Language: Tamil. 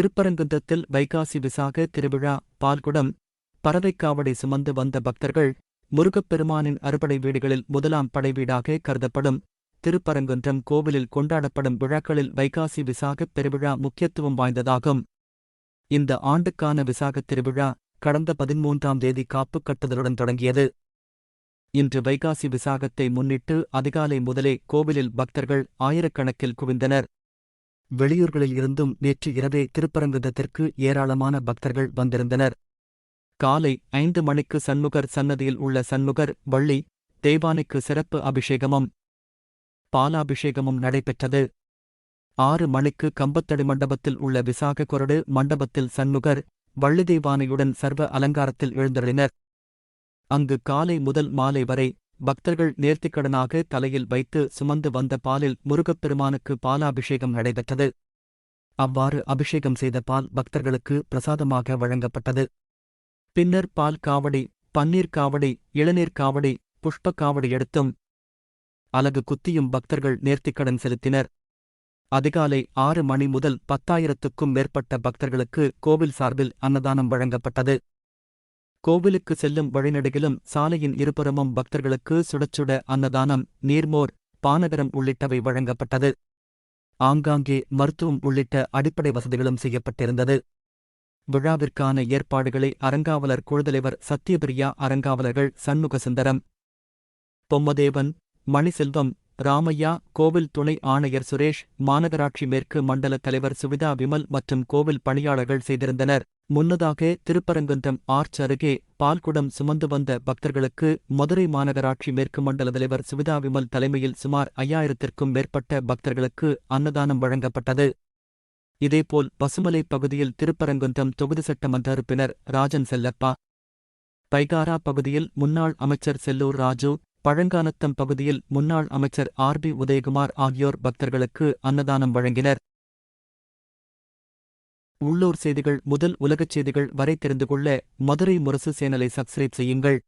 திருப்பரங்குன்றத்தில் வைகாசி விசாக திருவிழா பால்குடம் பறவைக்காவடி சுமந்து வந்த பக்தர்கள் முருகப்பெருமானின் அறுபடை வீடுகளில் முதலாம் படைவீடாக கருதப்படும். திருப்பரங்குன்றம் கோவிலில் கொண்டாடப்படும் விழாக்களில் வைகாசி விசாகப் பெருவிழா முக்கியத்துவம் வாய்ந்ததாகும். இந்த ஆண்டுக்கான விசாகத் திருவிழா கடந்த பதிமூன்றாம் தேதி காப்பு கட்டுதலுடன் தொடங்கியது. இன்று வைகாசி விசாகத்தை முன்னிட்டு அதிகாலை முதலே கோவிலில் பக்தர்கள் ஆயிரக்கணக்கில் குவிந்தனர். வெளியூர்களில் இருந்தும் நேற்று இரவே திருப்பரங்குன்றத்திற்கு ஏராளமான பக்தர்கள் வந்திருந்தனர். காலை ஐந்து மணிக்கு சண்முகர் சன்னதியில் உள்ள சண்முகர் வள்ளி தேவானைக்கு சிறப்பு அபிஷேகமும் பாலாபிஷேகமும் நடைபெற்றது. ஆறு மணிக்கு கம்பத்தடி மண்டபத்தில் உள்ள விசாக கொரடு மண்டபத்தில் சண்முகர் வள்ளிதேவானையுடன் சர்வ அலங்காரத்தில் எழுந்தருளினர். அங்கு காலை முதல் மாலை வரை பக்தர்கள் நேர்த்திக்கடனாக தலையில் வைத்து சுமந்து வந்த பாலில் முருகப்பெருமானுக்கு பாலாபிஷேகம் நடைபெற்றது. அவ்வாறு அபிஷேகம் செய்த பால் பக்தர்களுக்கு பிரசாதமாக வழங்கப்பட்டது. பின்னர் பால் காவடி பன்னீர் காவடி இளநீர் காவடி புஷ்ப காவடி எடுத்தும் அலகு குத்தியும் பக்தர்கள் நேர்த்திக்கடன் செலுத்தினர். அதிகாலை ஆறு மணி முதல் பத்தாயிரத்துக்கும் மேற்பட்ட பக்தர்களுக்கு கோவில் சார்பில் அன்னதானம் வழங்கப்பட்டது. கோவிலுக்கு செல்லும் வழிநடுகிலும் சாலையின் இருபுறமும் பக்தர்களுக்கு சுடச்சுட அன்னதானம் நீர்மோர் பானகரம் உள்ளிட்டவை வழங்கப்பட்டது. ஆங்காங்கே மருத்துவம் உள்ளிட்ட அடிப்படை வசதிகளும் செய்யப்பட்டிருந்தது. விழாவிற்கான ஏற்பாடுகளை அறங்காவலர் குழுதலைவர் சத்யபிரியா அறங்காவலர்கள் சண்முகசுந்தரம் பொம்மதேவன் மணிசெல்வம் ராமையா கோவில் துணை ஆணையர் சுரேஷ் மாநகராட்சி மேற்கு மண்டல தலைவர் சுவிதா விமல் மற்றும் கோவில் பணியாளர்கள் செய்திருந்தனர். முன்னதாக திருப்பரங்குன்றம் ஆர்ச் அருகே பால்குடம் சுமந்து வந்த பக்தர்களுக்கு மதுரை மாநகராட்சி மேற்கு மண்டல தலைவர் சுவிதா விமல் தலைமையில் சுமார் ஐயாயிரத்திற்கும் மேற்பட்ட பக்தர்களுக்கு அன்னதானம் வழங்கப்பட்டது. இதேபோல் பசுமலை பகுதியில் திருப்பரங்குன்றம் தொகுதி சட்டமன்ற உறுப்பினர் ராஜன் செல்லப்பா பைகாரா பகுதியில் முன்னாள் அமைச்சர் செல்லூர் ராஜு பழங்கானத்தம் பகுதியில் முன்னாள் அமைச்சர் ஆர். பி. உதயகுமார் ஆகியோர் பக்தர்களுக்கு அன்னதானம் வழங்கினர். உள்ளூர் செய்திகள் முதல் உலகச் செய்திகள் வரை தெரிந்து கொள்ள மதுரை முரசு சேனலை சப்ஸ்கிரைப் செய்யுங்கள்.